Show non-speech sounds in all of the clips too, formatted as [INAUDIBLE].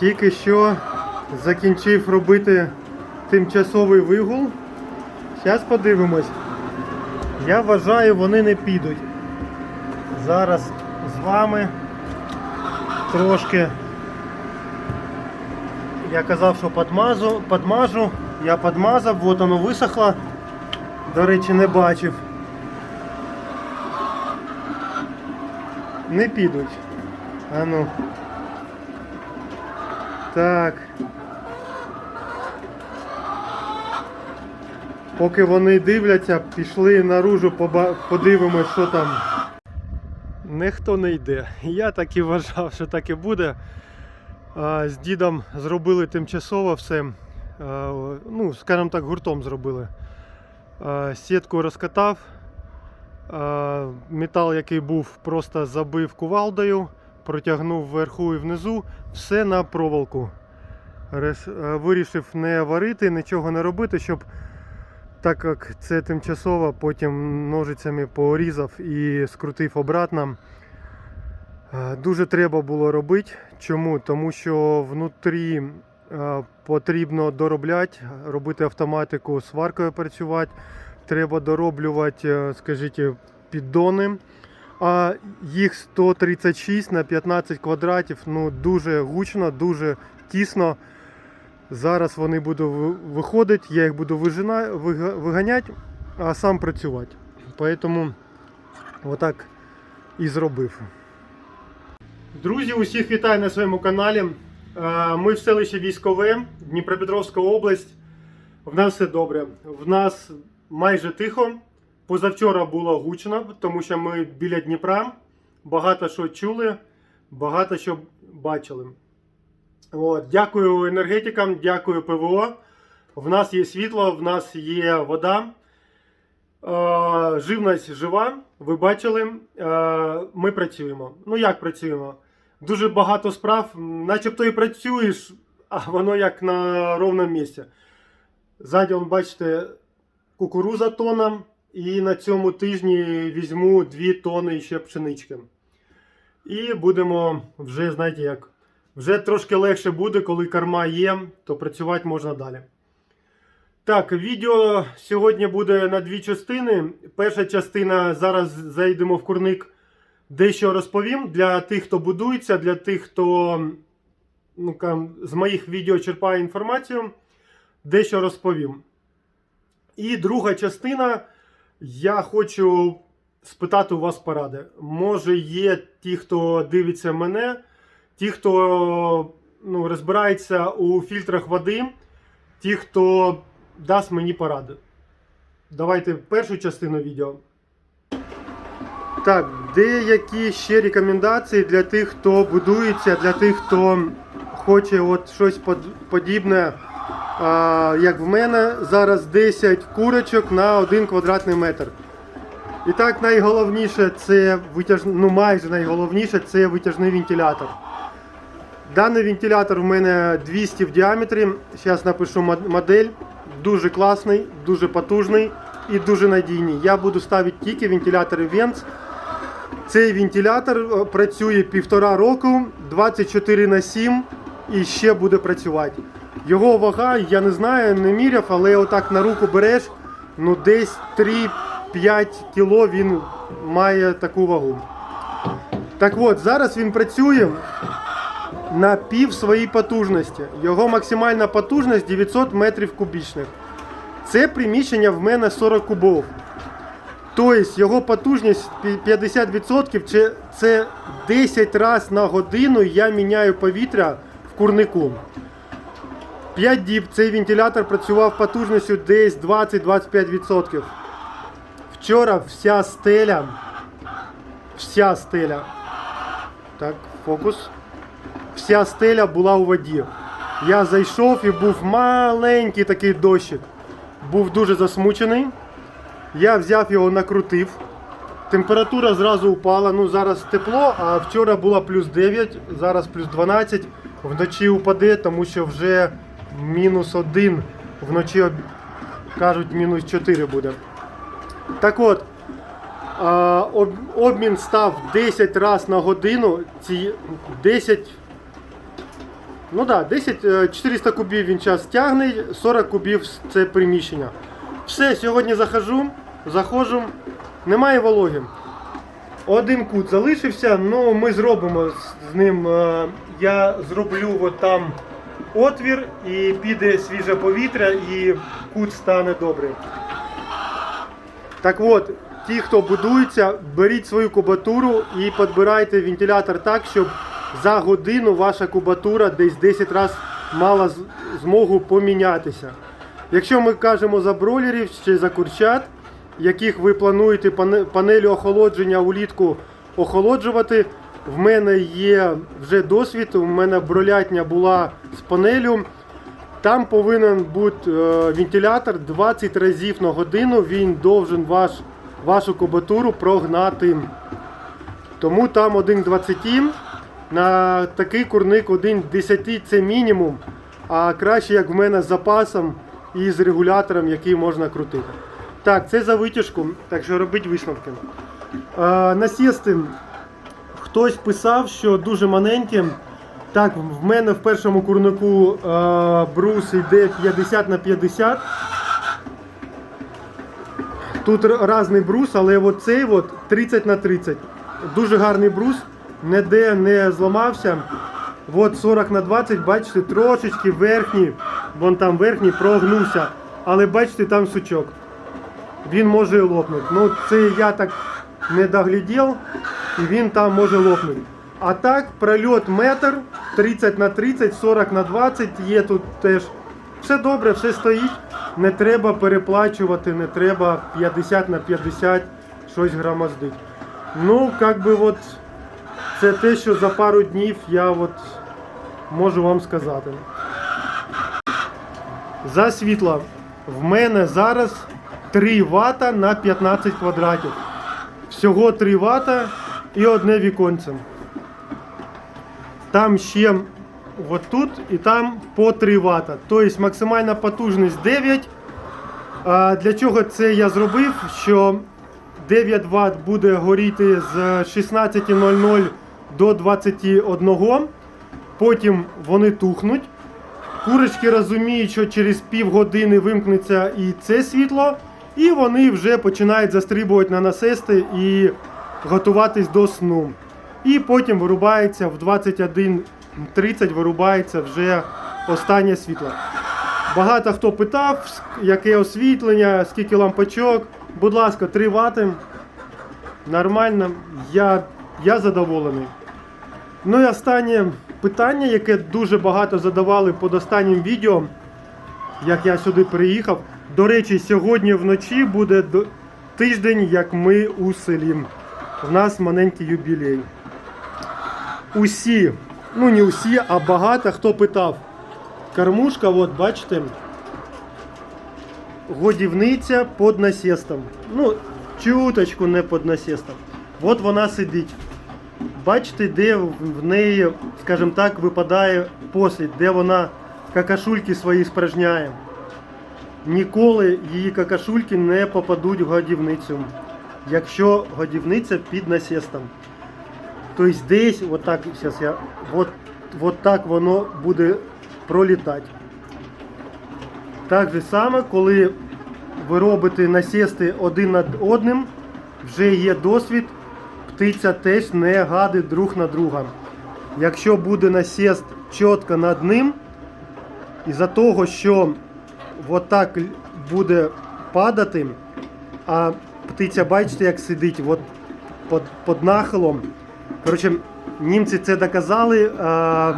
Тільки що закінчив робити тимчасовий вигул. Зараз подивимось. Я вважаю, вони не підуть. Зараз з вами трошки. Я казав, що подмажу, подмажу. Я подмазав, от воно висохло. До речі, не бачив. Не підуть. А ну. Так. Поки вони дивляться, пішли наружу, подивимось, що там. Ніхто не йде. Я так і вважав, що так і буде. З дідом зробили тимчасово все. Ну, скажімо так, гуртом зробили. Сітку розкатав. Метал, який був, просто забив кувалдою, протягнув вверху і внизу, все на проволоку. Вирішив не варити, нічого не робити, щоб так як це тимчасово, потім ножицями порізав і скрутив обратно. Е, Дуже треба було робити. Чому? Тому що внутрі е, потрібно доробляти, робити автоматику, сваркою працювати. Треба дороблювати, е, скажіть, піддони. А їх 136 на 15 квадратів. Ну дуже гучно, дуже тісно. Зараз вони будуть виходити, я їх буду виганяти, а сам працювати. Тому отак і зробив. Друзі, усіх вітаю на своєму каналі. Ми в селищі Військове, Дніпропетровська область. В нас все добре. В нас майже тихо. Позавчора було гучно, тому що ми біля Дніпра. Багато що чули, багато що бачили. От, дякую енергетикам, дякую ПВО. В нас є світло, в нас є вода. Е, живність жива, ви бачили. Е, ми працюємо. Ну як працюємо? Дуже багато справ, начебто і працюєш, а воно як на ровному місці. Ззаді, бачите, кукуруза тона, і на цьому тижні візьму 2 тони ще пшенички. І будемо вже, знаєте як, вже трошки легше буде, коли корма є, то працювати можна далі. Так, відео сьогодні буде на дві частини. Перша частина зараз зайдемо в курник, дещо розповім для тих, хто будується, для тих, хто ну, з моїх відео черпає інформацію, дещо розповім. І друга частина. Я хочу спитати у вас поради. Може, є ті, хто дивиться мене, ті, хто ну, розбирається у фільтрах води, ті, хто дасть мені поради. Давайте першу частину відео. Так, деякі ще рекомендації для тих, хто будується, для тих, хто хоче от щось под- подібне. Як в мене зараз 10 курочок на 1 квадратний метр. І так, найголовніше це витяж... ну майже найголовніше це витяжний вентилятор. Даний вентилятор в мене 200 в діаметрі. Зараз напишу модель. Дуже класний, дуже потужний і дуже надійний. Я буду ставити тільки вентилятори Vents. Цей вентилятор е, працює півтора року, 24 на 7 і ще буде працювати. Його вага, я не знаю, не міряв, але отак на руку береш, ну десь 3-5 кіло він має таку вагу. Так от, зараз він працює на пів своїй потужності. Його максимальна потужність 900 метрів кубічних. Це приміщення в мене 40 кубов. Тобто його потужність 50% це, це 10 разів на годину я міняю повітря в курнику. 5 діб цей вентилятор працював потужністю десь 20-25%. Вчора вся стеля, вся стеля, так, фокус, вся стеля була у воді. Я зайшов і був маленький такий дощик. Був дуже засмучений. Я взяв його, накрутив. Температура зразу упала. Ну зараз тепло, а вчора було плюс 9, зараз плюс 12. Вночі упаде, тому що вже мінус 1. Вночі кажуть мінус 4 буде. Так от, обмін став 10 разів на годину. Ці 10 Ну да, 10, е, 400 кубів він час тягне, 40 кубів це приміщення. Все, сьогодні захожу, заходжу, немає вологи. Один кут залишився, ну ми зробимо з- з ним. е, Я зроблю от там отвір і піде свіже повітря і кут стане добрий. Так от, ті, хто будується, беріть свою кубатуру і підбирайте вентилятор так, щоб за годину ваша кубатура десь 10 разів мала змогу помінятися. Якщо ми кажемо за бройлерів чи за курчат, яких ви плануєте пане- панелі охолодження улітку охолоджувати, в мене є вже досвід, у мене бролятня була з панелю. Там повинен бути е, вентилятор 20 разів на годину, він должен ваш, вашу кубатуру прогнати. Тому там 1,20 на такий курник 1,10 це мінімум. А краще, як в мене з запасом і з регулятором, який можна крутити. Так, це за витяжку, так що робіть висновки. Е, насісти. Хтось писав, що дуже маленькі. Так, в мене в першому курнику е, брус йде 50 на 50. Тут різний брус, але от цей от 30 на 30. Дуже гарний брус, ніде не зламався. От 40 на 20, бачите, трошечки верхній, вон там верхній прогнувся. Але бачите, там сучок. Він може лопнути. Ну, це я так не доглядів, і він там може лопнути. А так, прольот метр, 30 на 30, 40 на 20 є тут теж. Все добре, все стоїть. Не треба переплачувати, не треба 50 на 50 щось громоздить. Ну, як би от, це те, що за пару днів я от можу вам сказати. За світло. В мене зараз 3 Вт на 15 квадратів. Всього 3 Вт і одне віконце. Там ще от тут і там по 3 Вт. Тобто максимальна потужність 9. А для чого це я зробив? Що 9 Вт буде горіти з 16.00 до 21. Потім вони тухнуть. Курочки розуміють, що через півгодини вимкнеться і це світло, і вони вже починають застрибувати на насести і готуватись до сну. І потім вирубається в 21.30 вирубається вже останнє світло. Багато хто питав, яке освітлення, скільки лампочок. Будь ласка, 3 Вт. Нормально, я, я задоволений. Ну і останнє питання, яке дуже багато задавали під останнім відео, як я сюди приїхав. До речі, сьогодні вночі буде тиждень, як ми у селі. У нас маленький юбілей. Усі, ну не усі, а багато хто питав. Кормушка, от бачите, годівниця під насестом. Ну, чуточку не під насестом. От вона сидить. Бачите, де в в неї, скажімо так, випадає послід, де вона какашульки свої спражняє. Ніколи її какашульки не попадуть в годівницю, якщо годівниця під насестом. Тобто десь, отак, зараз я, от, от так воно буде пролітати. Так же саме, коли ви робите насісти один над одним, вже є досвід, птиця теж не гадить друг на друга. Якщо буде насіст чітко над ним, із-за того, що отак буде падати, а птиця, бачите, як сидить от під, під нахилом. Коротше, німці це доказали. А,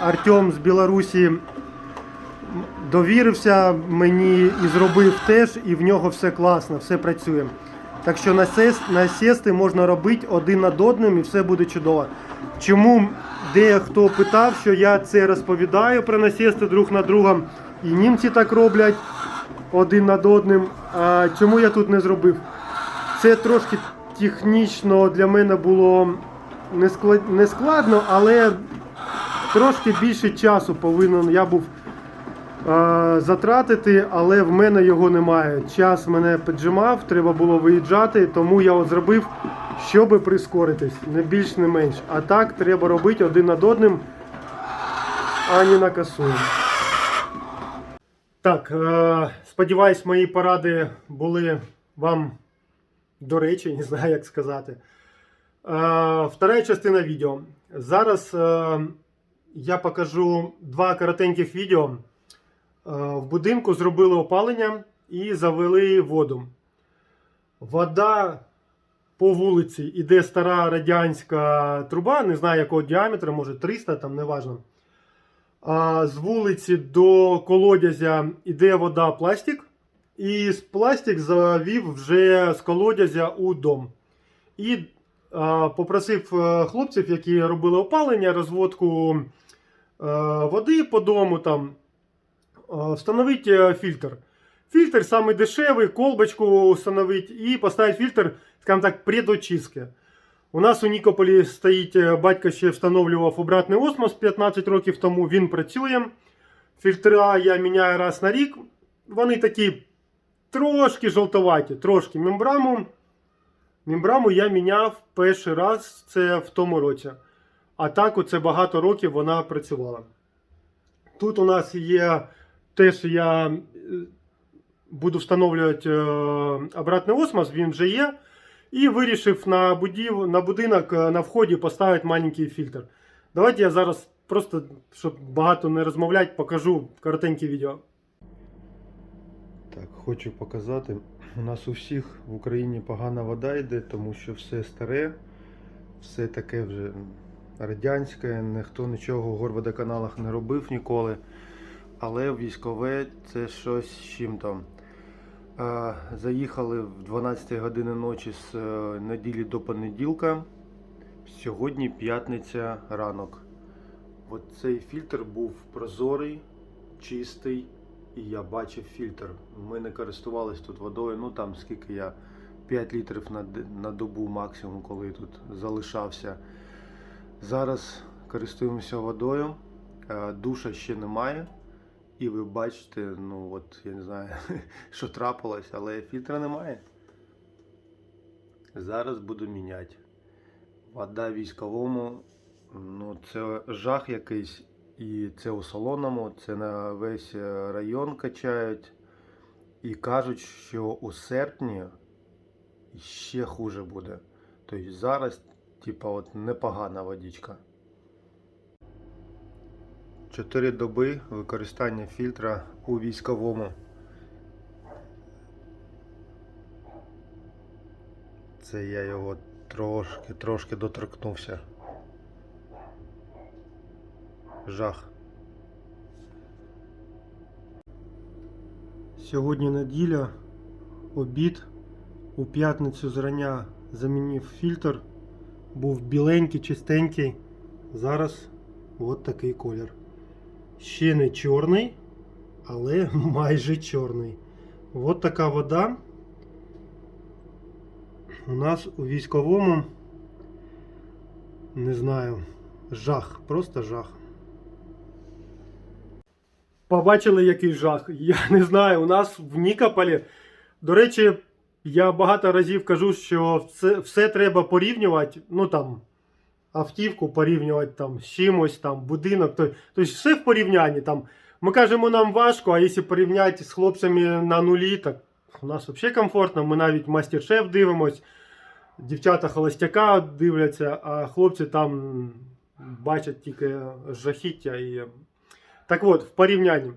Артем з Білорусі довірився мені і зробив теж, і в нього все класно, все працює. Так що насісти можна робити один над одним і все буде чудово. Чому дехто питав, що я це розповідаю про насісти друг на друга, і німці так роблять один над одним. А чому я тут не зробив? Це трошки технічно для мене було не складно, але трошки більше часу повинен я був е, затратити, але в мене його немає. Час мене піджимав, треба було виїжджати, тому я от зробив, щоб прискоритись, не більш, не менш. А так треба робити один над одним. ані на косу. Так, е, сподіваюсь, мої поради були вам до речі, не знаю, як сказати. Е, вторая частина відео. Зараз е, я покажу два коротеньких відео. Е, в будинку зробили опалення і завели воду. Вода по вулиці іде стара радянська труба, не знаю якого діаметру, може 300, там неважно. А з вулиці до колодязя іде вода пластик. І пластик завів вже з колодязя у дом. І а, попросив е, хлопців, які робили опалення, розводку е, води по дому, там, е, встановити фільтр. Фільтр самий дешевий, колбочку встановити і поставити фільтр, скажімо так, предочистки. У нас у Нікополі стоїть, батько ще встановлював обратний осмос 15 років тому, він працює. Фільтра я міняю раз на рік. Вони такі трошки жовтоваті, трошки мембраму. Мембраму я міняв перший раз це в тому році. А так оце багато років вона працювала. Тут у нас є теж я е, буду встановлювати е, обратний осмос, він вже є. І вирішив на, будів, на будинок е, на вході поставити маленький фільтр. Давайте я зараз просто, щоб багато не розмовляти, покажу коротеньке відео. Так, хочу показати. У нас у всіх в Україні погана вода йде, тому що все старе, все таке вже радянське, ніхто нічого в горводоканалах не робив ніколи. Але військове це щось з чим-то. Е, Заїхали в 12 години ночі з е, неділі до понеділка. Сьогодні п'ятниця ранок. От цей фільтр був прозорий, чистий, і я бачив фільтр. Ми не користувались тут водою. Ну там скільки я 5 літрів на, на добу максимум, коли тут залишався. Зараз користуємося водою. Е, Душа ще немає. І ви бачите, ну от я не знаю, [LAUGHS] що трапилось, але фільтра немає. Зараз буду міняти. Вода військовому, ну це жах якийсь. І це у солоному, це на весь е, район качають. І кажуть, що у серпні ще хуже буде. Тобто зараз, типа, от непогана водичка. Чотири доби використання фільтра у військовому. Це я його трошки, трошки доторкнувся. Жах. Сьогодні неділя, обід. У п'ятницю зрання замінив фільтр. Був біленький, чистенький. Зараз от такий колір. Ще не чорний, але [LAUGHS] майже чорний. От така вода. У нас у військовому, не знаю, жах, просто жах. Побачили, який жах. [LAUGHS] Я не знаю, у нас в Нікополі. До речі, я багато разів кажу, що все, все треба порівнювати. Ну там, автівку порівнювати там з чимось, там, будинок. то- Тобто все в порівнянні. Там. Ми кажемо, нам важко, а якщо порівняти з хлопцями на нулі, так у нас взагалі комфортно. Ми навіть мастер-шеф дивимось. Дівчата холостяка дивляться, а хлопці там бачать тільки жахіття. І... Так от, в порівнянні.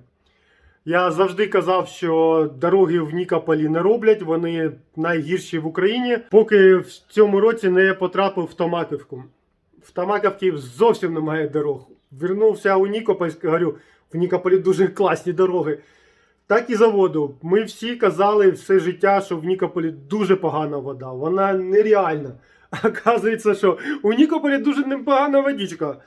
Я завжди казав, що дороги в Нікополі не роблять, вони найгірші в Україні, поки в цьому році не потрапив в Томаківку. В Томаківці зовсім немає дорог. Вернувся у Нікопольськ, говорю, в Нікополі дуже класні дороги. Так і за воду. Ми всі казали все життя, що в Нікополі дуже погана вода. Вона нереальна. [LAUGHS] Оказується, що у Нікополі дуже непогана водичка.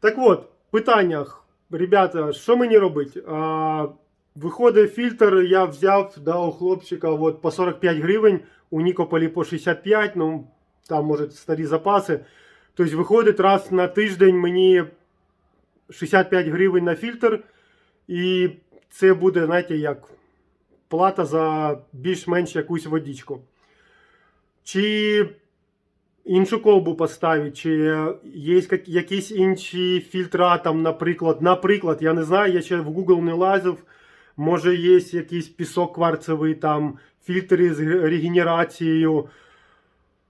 Так от, питання. Ребята, що мені робити? А, виходить фільтр, я взяв да, у хлопчика от, по 45 гривень, у Нікополі по 65, ну там може старі запаси. Тобто виходить раз на тиждень мені 65 гривень на фільтр, і це буде, знаєте, як плата за більш-менш якусь водичку. Чи іншу колбу поставити, чи є якісь інші фільтра, там, наприклад, наприклад, я не знаю, я ще в Google не лазив. Може, є якийсь пісок кварцевий, там, фільтри з регенерацією.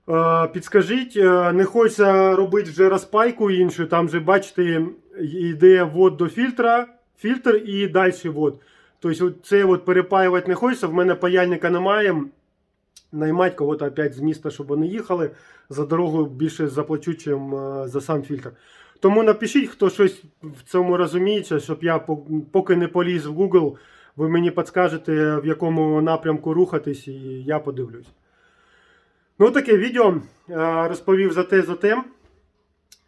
Е, Підскажіть, е, не хочеться робити вже розпайку іншу, там же, бачите, йде вод до фільтра, фільтр і далі вод. Тобто це от перепаювати не хочеться, в мене паяльника немає. Наймати кого-то опять з міста, щоб вони їхали. За дорогу більше заплачу, чим е, за сам фільтр. Тому напишіть, хто щось в цьому розуміється, щоб я поки не поліз в Google, ви мені підскажете, в якому напрямку рухатись, і я подивлюсь. Ну, таке відео е, розповів за те, за те.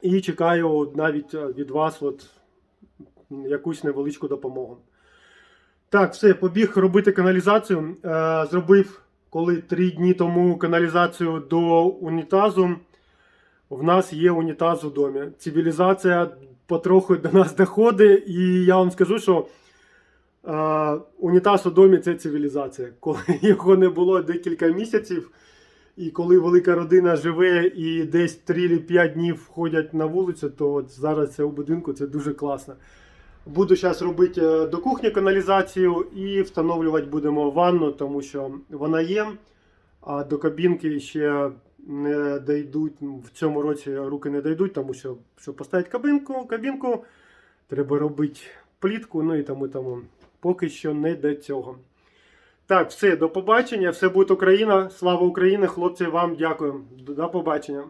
І чекаю навіть е, від вас от, якусь невеличку допомогу. Так, все, побіг робити каналізацію. Зробив коли три дні тому каналізацію до унітазу. В нас є унітаз у домі. Цивілізація потроху до нас доходить, і я вам скажу, що е, унітаз у домі це цивілізація. [LAUGHS] Коли його не було декілька місяців, і коли велика родина живе і десь 3-5 днів ходять на вулицю, то от зараз це у будинку це дуже класно. Буду зараз робити е, до кухні каналізацію і встановлювати будемо ванну, тому що вона є, а до кабінки ще не дійдуть. В цьому році руки не дійдуть, тому що щоб поставити кабінку, кабінку, треба робити плітку, ну і тому тому. Поки що не до цього. Так, все, до побачення. Все буде Україна. Слава Україні, хлопці, вам дякую. До побачення.